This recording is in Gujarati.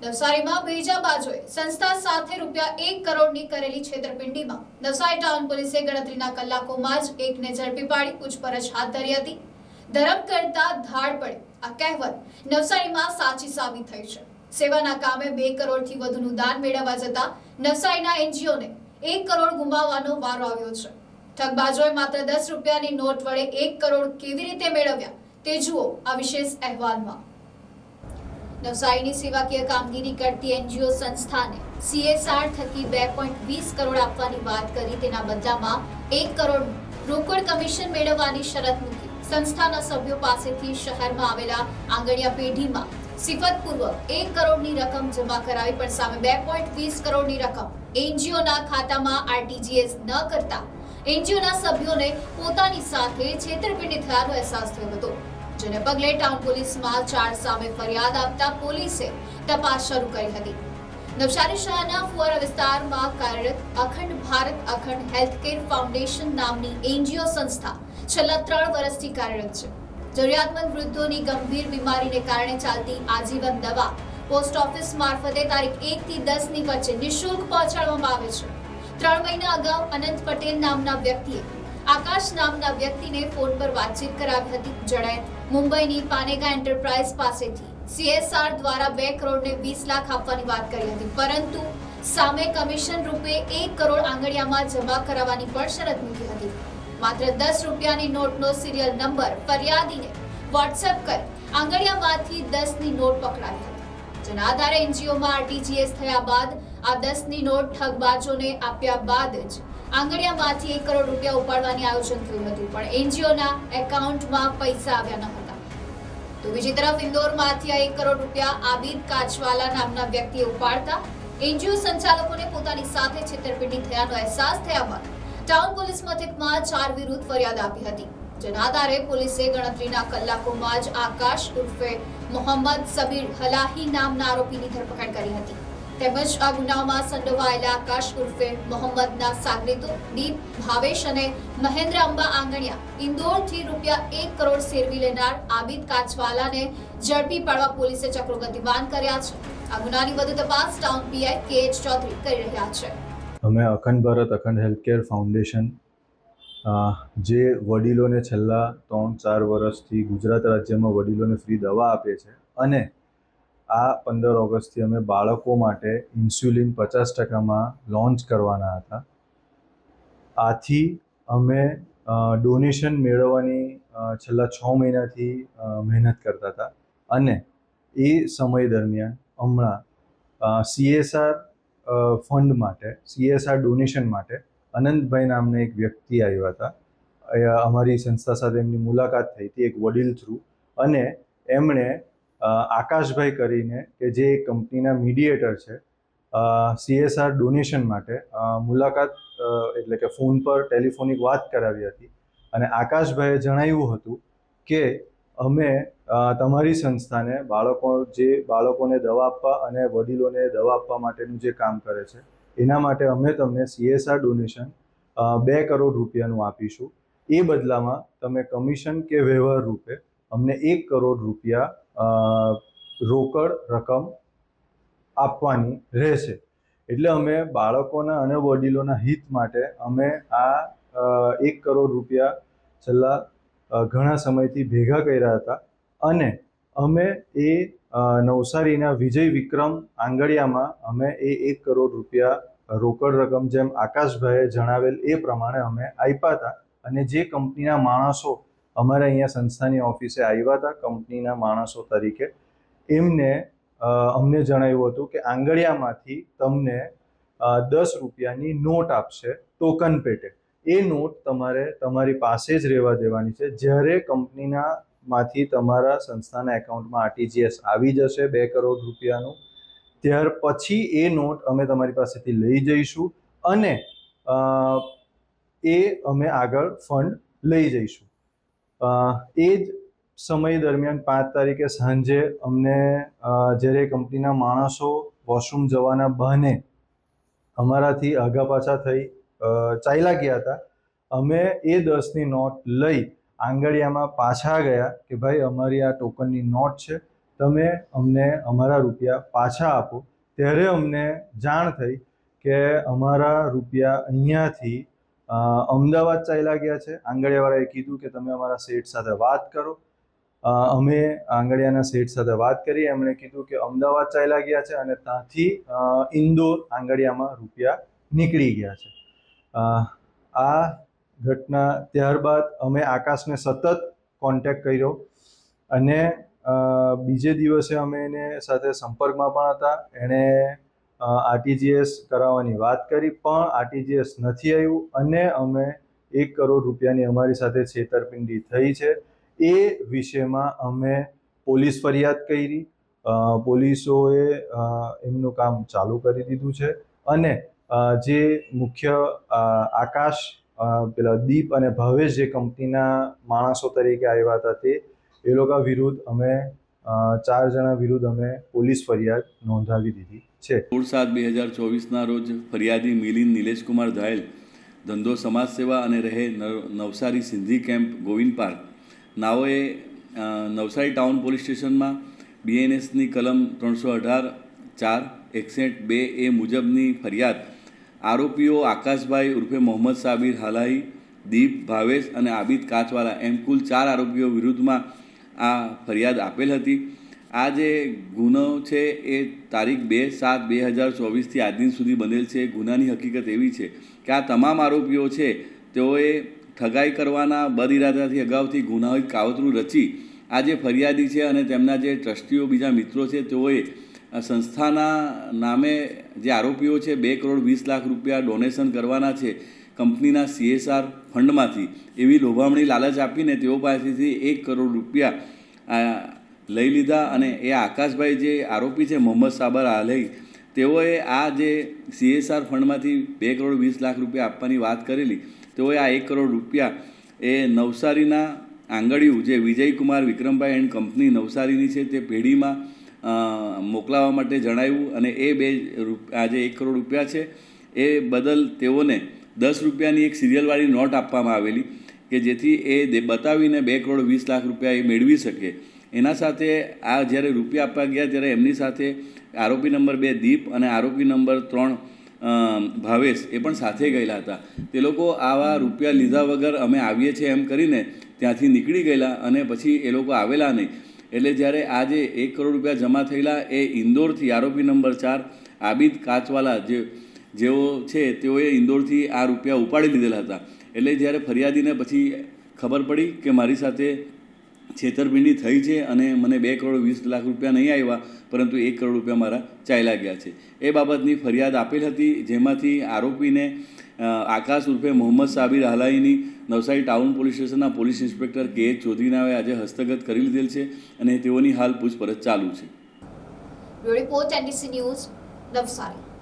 નવસારીમાં ભેજા બાજુએ સંસ્થા સાથે રૂપિયા એક કરોડની કરેલી છેતરપિંડીમાં નવસારી ટાઉન પોલીસે ગણતરીના કલાકોમાં જ એકને ઝડપી પાડી પૂછપરછ હાથ ધરી હતી. ધરમ કરતા ધાડ પડે, આ કહેવત નવસારીમાં સાચી સાબિત થઈ છે. સેવાના કામે બે કરોડથી વધુનું દાન મેળવવા જતા નવસારીના એનજીઓને એક કરોડ ગુમાવવાનો વારો આવ્યો છે. ઠગબાજોએ માત્ર દસ રૂપિયાની નોટ વડે એક કરોડ કેવી રીતે મેળવ્યા તે જુઓ આ વિશેષ અહેવાલમાં. નવસારીની સેવાકીય કામગીરી કરતી એનજીઓ સંસ્થાને સીએસઆર થકી બે પોઈન્ટ વીસ કરોડ આપવાની વાત કરી. તેના બદલામાં એક કરોડ રોકડ કમિશન મેળવવાની શરત મૂકી. સંસ્થાના સભ્યો પાસેથી શહેરમાં આવેલા આંગણિયા પેઢીમાં સિફતપૂર્વક એક કરોડની રકમ જમા કરાવી, પણ સામે બે પોઈન્ટ વીસ કરોડની રકમ એનજીઓના ખાતામાં આરટીજીએસ ન કરતા. એનજીઓના સભ્યોને પોતાની સાથે છેતરપિંડી થયાનો અહેસાસ થયો હતો. જેને પગલે ટાઉન પોલીસમાં ચાર સામે ફરિયાદ આપતા પોલીસે તપાસ શરૂ કરી હતી. નવસારી શહેરના ફુવારા વિસ્તારમાં કાર્યરત અખંડ ભારત અખંડ હેલ્થકેર ફાઉન્ડેશન નામની એનજીઓ સંસ્થા છેલ્લા ત્રણ વર્ષથી કાર્યરત છે. જરૂરિયાતમંદ વૃદ્ધોની ગંભીર બીમારીને કારણે ચાલતી આજીવન દવા પોસ્ટ ઓફિસ મારફતે તારીખ એક થી દસની વચ્ચે નિઃશુલ્ક પહોંચાડવામાં આવે છે. ત્રણ મહિના અગાઉ અનંત પટેલ નામના વ્યક્તિએ આકાશ નામના વ્યક્તિને ફોન પર વાતચીત કરાવી હતી જેણે મુંબઈની પાનેગા એન્ટરપ્રાઇઝ પાસેથી સીએસઆર દ્વારા બે કરોડને વીસ લાખ આપવાની વાત કરી હતી. પરંતુ સામે કમિશન રૂપે એક કરોડ આંગળિયામાં જમા કરાવવાની પણ શરત મૂકી હતી. માત્ર દસ રૂપિયાની નોટનો સિરિયલ નંબર ફરિયાદીને વોટ્સએપ કરી આંગળિયામાંથી દસની નોટ પકડાવી હતી. જેના આધારે એનજીઓમાં આરટીજીએસ થયા બાદ આ દસની નોટ ઠગબાજોને આપ્યા બાદ જ આંગળિયામાંથી એક કરોડ રૂપિયા ઉપાડવાની આયોજન થયું હતું, પણ એનજીઓના એકાઉન્ટમાં પૈસા આવ્યા ન હતા. તો બીજી તરફ ઇન્દોરમાંથી આ એક કરોડ રૂપિયા આબિદ કાચવાલા નામના વ્યક્તિએ ઉપાડતા એનજીઓ સંચાલકોને પોતાની સાથે છેતરપિંડી થયાનો અહેસાસ થયા બાદ ટાઉન પોલીસ મથકમાં ચાર વિરુદ્ધ ફરિયાદ આપી હતી. જેના આધારે પોલીસે ગણતરીના કલાકોમાં જ આકાશ ઉર્ફે મોહમ્મદ સબીર હલાહી નામના આરોપીની ધરપકડ કરી હતી. તેમજ આ ગુનામાં સંડોવાયેલા આકાશ ઉર્ફે મોહમ્મદના સાગરીતો દીપ, ભાવેશ અને મહેન્દ્ર અંબા આંગણિયા ઇન્દોરથી રૂપિયા એક કરોડ સેરવી લેનાર આબિદ કાચવાલાને ઝડપી પાડવા પોલીસે ચક્રો ગતિમાન કર્યા છે. આ ગુનાની વધુ તપાસ town PI K H Chaudhari કરી રહ્યા છે. અમે અખંડ ભારત અખંડ હેલ્થકેર ફાઉન્ડેશન જે વડીલોને છેલ્લા ત્રણ ચાર વર્ષથી ગુજરાત રાજ્યમાં વડીલોને ફ્રી દવા આપે છે અને આ પંદર ઓગસ્ટથી અમે બાળકો માટે ઇન્સ્યુલિન પચાસ ટકામાં લોન્ચ કરવાના હતા. આથી અમે ડોનેશન મેળવવાની છેલ્લા છ મહિનાથી મહેનત કરતા હતા. અને એ સમય દરમિયાન હમણાં સીએસઆર ફંડ માટે, સીએસઆર ડોનેશન માટે અનંતભાઈ નામના એક વ્યક્તિ આવ્યા હતા. અમારી સંસ્થા સાથે એમની મુલાકાત થઈ હતી એક વડીલ થ્રુ. અને એમણે આકાશભાઈ કરીને, કે જે કંપનીના મીડિયેટર છે સીએસઆર ડોનેશન માટે મુલાકાત એટલે કે ફોન પર ટેલિફોનિક વાત કરાવી હતી. અને આકાશભાઈએ જણાવ્યું હતું કે, અમે તમારી સંસ્થાને બાળકો, જે બાળકોને દવા આપવા અને વડીલોને દવા આપવા માટેનું જે કામ કરે છે, એના માટે અમે તમને સીએસઆર ડોનેશન બે કરોડ રૂપિયાનું આપીશું. એ બદલામાં તમે કમિશન કે વ્યવહાર રૂપે અમને એક કરોડ રૂપિયા રોકડ રકમ આપવાની રહેશે. એટલે અમે બાળકોના અને વડીલોના હિત માટે અમે આ એક કરોડ રૂપિયા છેલ્લા ઘણા સમયથી ભેગા કર્યા હતા. અને અમે એ નવસારીના વિજય વિક્રમ આંગળિયામાં અમે એ એક કરોડ રૂપિયા રોકડ રકમ જેમ આકાશભાઈએ જણાવેલ એ પ્રમાણે અમે આપ્યા હતા. અને જે કંપનીના માણસો અમારે અહીંયા સંસ્થાની ઓફિસે આવ્યા હતા કંપનીના માણસો તરીકે. એમને અમને જણાવ્યું હતું કે આંગળિયામાંથી તમને દસ રૂપિયાની નોટ આપશે ટોકન પેટે. એ નોટ તમારે, તમારી પાસે જ રહેવા દેવાની છે. જ્યારે કંપનીના માંથી તમારા સંસ્થાના એકાઉન્ટમાં આરટીજીએસ આવી જશે બે કરોડ રૂપિયાનું, ત્યાર પછી એ નોટ અમે તમારી પાસેથી લઈ જઈશું અને એ અમે આગળ ફંડ લઈ જઈશું. એ જ સમય દરમિયાન પાંચ તારીખે સાંજે અમને જ્યારે કંપનીના માણસો વોશરૂમ જવાના બહાને અમારાથી આગા પાછા થઈ ચાલ્યા ગયા હતા. અમે એ દસની નોટ લઈ આંગળિયામાં પાછા ગયા કે ભાઈ અમારી આ ટોકનની નોટ છે, તમે અમને અમારા રૂપિયા પાછા આપો. ત્યારે અમને જાણ થઈ કે અમારા રૂપિયા અહીંયાથી અમદાવાદ ચાલ્યા ગયા છે. આંગળીયાવાળાએ કીધું કે તમે અમારા શેઠ સાથે વાત કરો. અમે આંગળીયાના શેઠ સાથે વાત કરી. એમણે કીધું કે અમદાવાદ ચાલ્યા ગયા છે અને ત્યાંથી ઇન્દોર આંગળીયામાં રૂપિયા નીકળી ગયા છે. આ ઘટના ત્યારબાદ અમે આકાશને સતત કોન્ટેક્ટ કર્યો અને બીજે દિવસે અમે એને સાથે સંપર્કમાં પણ હતા. એણે આરટીજીએસ કરાવવાની વાત કરી, પણ આરટીજીએસ નથી આવ્યું અને અમે એક કરોડ રૂપિયાની અમારી સાથે છેતરપિંડી થઈ છે. એ વિષયમાં અમે પોલીસ ફરિયાદ કરી. પોલીસોએ એમનું કામ ચાલુ કરી દીધું છે. અને જે મુખ્ય આકાશ પેલા દીપ અને ભાવેશ જે કંપનીના માણસો તરીકે આવ્યા હતા તે, એ લોકો વિરુદ્ધ અમે ચાર જણા વિરુદ્ધ અમે પોલીસ ફરિયાદ નોંધાવી દીધી. છે. સોળ સાત બે હજાર ચોવીસના રોજ ફરિયાદી મિલિંદ નિલેશકુમાર ધાયલ, ધંધો સમાજ સેવા અને રહે નવ- નવસારી સિંધી કેમ્પ, ગોવિંદ પાર્ક. નાઓએ નવસારી ટાઉન પોલીસ સ્ટેશનમાં બીએનએસની કલમ ત્રણસો અઢાર, ચાર, એકસઠ, બે એ મુજબની ફરિયાદ આરોપીઓ આકાશભાઈ ઉર્ફે મોહમ્મદ સાબિર, હાલાહી, દીપ, ભાવેશ અને આબિદ કાચવાલા એમ કુલ ચાર આરોપીઓ વિરુદ્ધમાં આ ફરિયાદ આપેલ હતી. આ જે ગુનો છે એ તારીખ બે સાત બે હજાર ચોવીસથી આજ દિન સુધી બનેલ છે. ગુનાની હકીકત એવી છે કે આ તમામ આરોપીઓ છે, તેઓએ ઠગાઈ કરવાના બદ ઇરાદાથી અગાઉથી ગુનાહિત કાવતરું રચી આ જે ફરિયાદી છે અને તેમના જે ટ્રસ્ટીઓ બીજા મિત્રો છે, તેઓએ સંસ્થાના નામે જે આરોપીઓ છે, બે કરોડ વીસ લાખ રૂપિયા ડોનેશન કરવાના છે કંપનીના સીએસઆર ફંડમાંથી. એવી લોભામણી લાલચ આપીને તેઓ પાસેથી એક કરોડ રૂપિયા લઈ લીધા અને એ આકાશભાઈ જે આરોપી છે, મોહમ્મદ સાબર આલહી તેઓએ આ જે સીએસઆર ફંડમાંથી બે કરોડ વીસ લાખ રૂપિયા આપવાની વાત કરેલી, તેઓએ આ એક કરોડ રૂપિયા એ નવસારીના આંગળિયું જે વિજયકુમાર વિક્રમભાઈ એન્ડ કંપની નવસારીની છે, તે પેઢીમાં મોકલાવવા માટે જણાવ્યું અને એ બે આ જે એક કરોડ રૂપિયા છે, એ બદલ તેઓને દસ રૂપિયાની એક સિરિયલવાળી નોટ આપવામાં આવેલી કે જેથી એ બતાવીને બે કરોડ વીસ લાખ રૂપિયા એ મેળવી શકે. એના સાથે આ જ્યારે રૂપિયા આપવા ગયા ત્યારે એમની સાથે આરોપી નંબર બે દીપ અને આરોપી નંબર ત્રણ ભાવેશ એ પણ સાથે ગયેલા હતા. તે લોકો આવા રૂપિયા લીધા વગર અમે આવીએ છીએ એમ કરીને ત્યાંથી નીકળી ગયેલા અને પછી એ લોકો આવેલા નહીં. એટલે જ્યારે આજે એક કરોડ રૂપિયા જમા થયેલા એ ઇન્દોરથી આરોપી નંબર ચાર, આબિદ કાચવાલા જે, જેઓ છે તેઓએ ઇન્દોરથી આ રૂપિયા ઉપાડી લીધેલા હતા. એટલે જ્યારે ફરિયાદીને પછી ખબર પડી કે મારી સાથે છેતરપિંડી થઈ છે અને મને બે કરોડ વીસ લાખ રૂપિયા નહીં આવ્યા, પરંતુ એક કરોડ રૂપિયા મારા ચાલ્યા ગયા છે. એ બાબતની ફરિયાદ આપેલ હતી, જેમાંથી આરોપીને આકાશ ઉર્ફે મોહમ્મદ સાબિર હાલાઈની નવસારી ટાઉન પોલીસ સ્ટેશનના પોલીસ ઇન્સ્પેક્ટર કે. એચ ચૌધરીનાએ આજે હસ્તગત કરી લીધેલ છે અને તેઓની હાલ પૂછપરછ ચાલુ છે. Report, NDC news, Navsari.